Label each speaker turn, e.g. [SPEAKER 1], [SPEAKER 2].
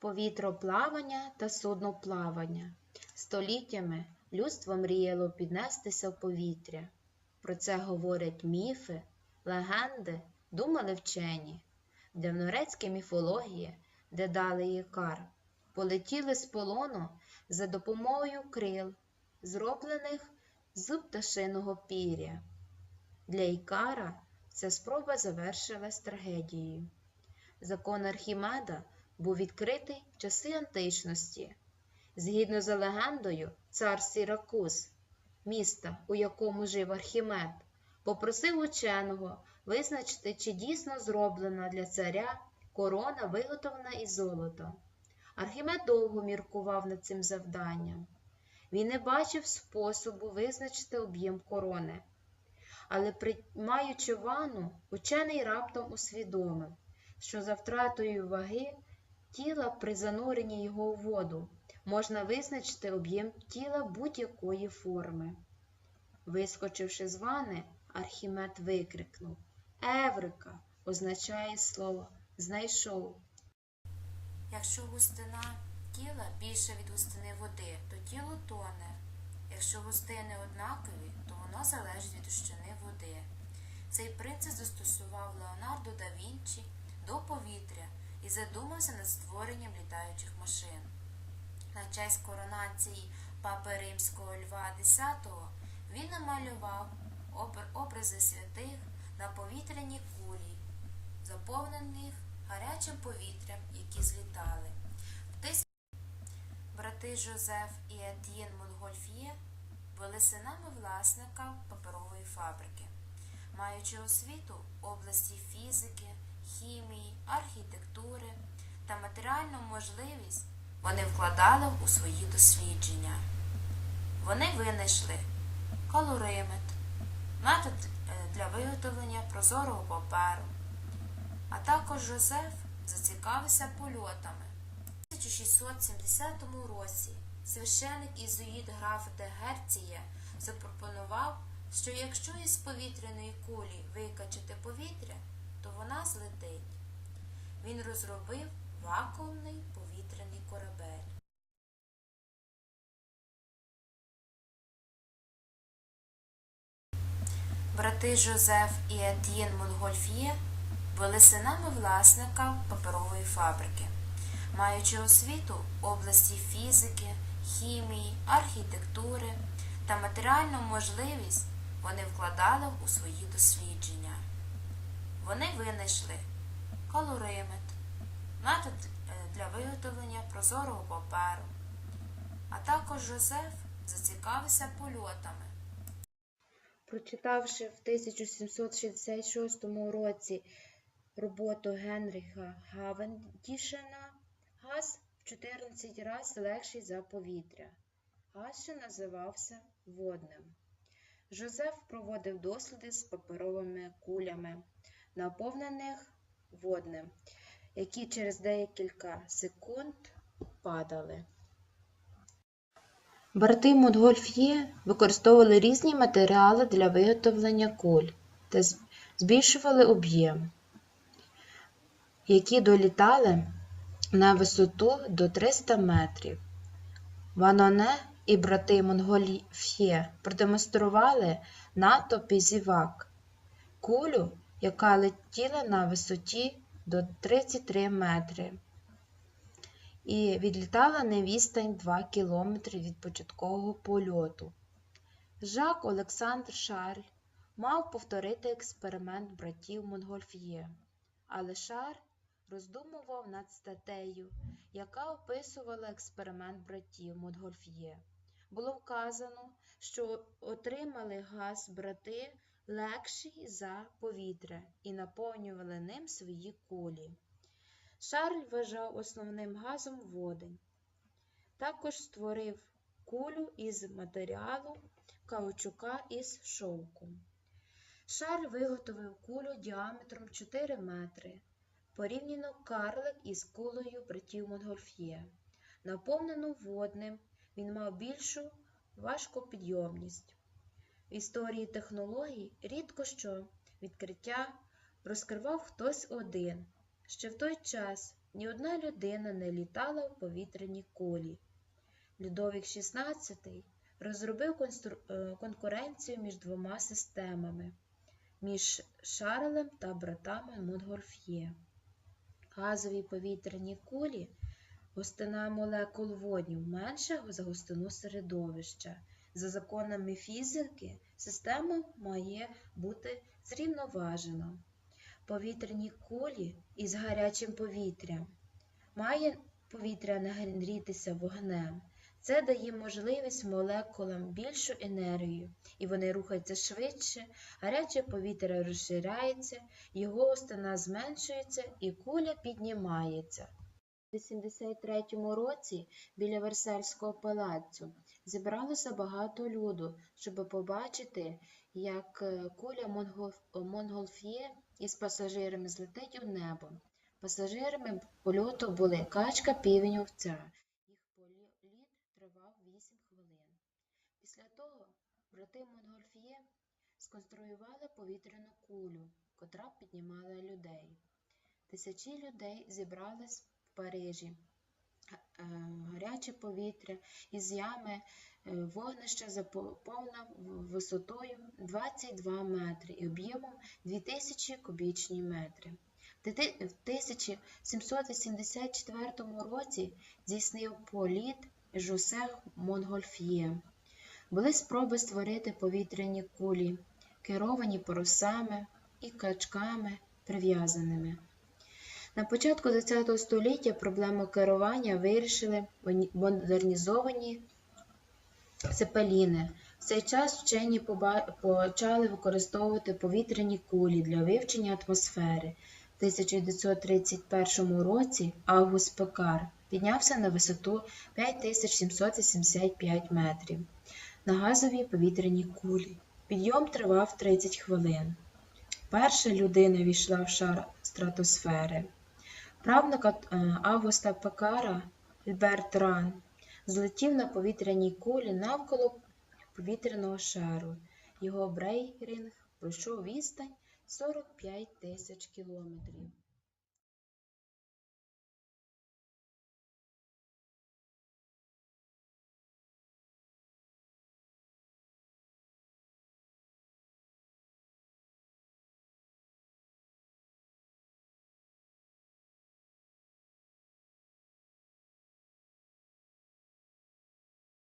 [SPEAKER 1] повітроплавання та судноплавання. Століттями людство мріяло піднестися в повітря. Про це говорять міфи, легенди, думали вчені. В древногрецькій міфології, де дали Ікар, полетіли з полону за допомогою крил, зроблених з пташиного пір'я. Для Ікара ця спроба завершилась трагедією. Закон Архімеда був відкритий в часи античності. Згідно з легендою, цар Сіракуз, міста, у якому жив Архімед, попросив ученого визначити, чи дійсно зроблена для царя корона виготовлена із золота. Архімед довго міркував над цим завданням. Він не бачив способу визначити об'єм корони. Але, приймаючи ванну, учений раптом усвідомив, що за втратою ваги тіла при зануренні його у воду можна визначити об'єм тіла будь-якої форми. Вискочивши з вани, Архімед викрикнув Еврика означає слово знайшов.
[SPEAKER 2] Якщо густина тіла більша від густини води, то тіло тоне. Якщо густини однакові, то воно залежить від гущини води. Цей принцип застосував Леонардо да Вінчі до повітря і задумався над створенням літаючих машин. На честь коронації папи римського Льва X він намалював образи святих на повітряній кулі, заповнених гарячим повітрям, які злітали. Брати Жозеф і Етьєн Монгольф'є були синами власника паперової фабрики. Маючи освіту області фізики, матеріальну можливість, вони вкладали у свої дослідження. Вони винайшли калоримет, метод е, для виготовлення прозорого паперу, а також Жозеф зацікавився польотами. У 1670 році священик ізуїд граф де Герціє запропонував, що якщо із повітряної кулі викачати повітря, то вона злетить. Він розробив вакуумний повітряний корабель. Брати Жозеф і Етьєн Монгольф'є були синами власника паперової фабрики. Маючи освіту області фізики, хімії, архітектури та матеріальну можливість, вони вкладали у свої дослідження. Вони винайшли калоримет, метод для виготовлення прозорого паперу, а також Жозеф зацікавився польотами.
[SPEAKER 1] Прочитавши в 1766 році роботу Генріха Гавендішена, газ в 14 разів легший за повітря. Газ ще називався водним. Жозеф проводив досліди з паперовими кулями, наповнених водним, які через декілька секунд падали. Брати Монгольф'є використовували різні матеріали для виготовлення куль та збільшували об'єм, які долітали на висоту до 300 метрів. Ваноне і брати Монгольф'є продемонстрували натовпі зівак кулю, яка летіла на висоті до 33 метри і відлітала на відстань 2 кілометри від початкового польоту. Жак Олександр Шарль мав повторити експеримент братів Монгольф'є, але Шарль роздумував над статтею, яка описувала експеримент братів Монгольф'є. Було вказано, що отримали газ брати легший за повітря і наповнювали ним свої кулі. Шарль вважав основним газом водень. Також створив кулю із матеріалу каучука із шовку. Шарль виготовив кулю діаметром 4 метри, порівняно карлик із кулею братів Монгольф'є. Наповнену водним, він мав більшу важкопідйомність. В історії технологій рідко що відкриття розкривав хтось один. Ще в той час ні одна людина не літала в повітряній кулі. Людовік XVI розробив е, конкуренцію між двома системами між Шарлем та братами Монгольф'є. Газові повітряні кулі густина молекул водню менша за густину середовища. За законами фізики, система має бути зрівноважена. Повітряні кулі із гарячим повітрям. Має повітря нагрітися вогнем. Це дає можливість молекулам більшу енергію, і вони рухаються швидше, гаряче повітря розширяється, його густина зменшується і куля піднімається. У 83-му році біля Версальського палацу зібралося багато люду, щоб побачити, як е, куля Монгольф'є із пасажирами злетить у небо. Пасажирами польоту були качка, півень, овця. Їх політ тривав 8 хвилин. Після того брати Монгольф'є сконструювали повітряну кулю, котра піднімала людей. Тисячі людей зібрались Парижі. Е, Гаряче повітря із ями е, вогнище заповнив висотою 22 метри і об'ємом 2000 кубічні метри. В 1784 році здійснив політ Жосе Монгольф'є. Були спроби створити повітряні кулі, керовані парусами і качками прив'язаними. На початку ХХ століття проблему керування вирішили модернізовані цепеліни. В цей час вчені почали використовувати повітряні кулі для вивчення атмосфери. В 1931 році Август Пекар піднявся на висоту 5775 метрів на газовій повітряній кулі. Підйом тривав 30 хвилин. Перша людина війшла в шар стратосфери. Правнук е, Августа Пекара Альберт Ран злетів на повітряній кулі навколо повітряного шару. Його брейринг пройшов відстань 45 тисяч кілометрів.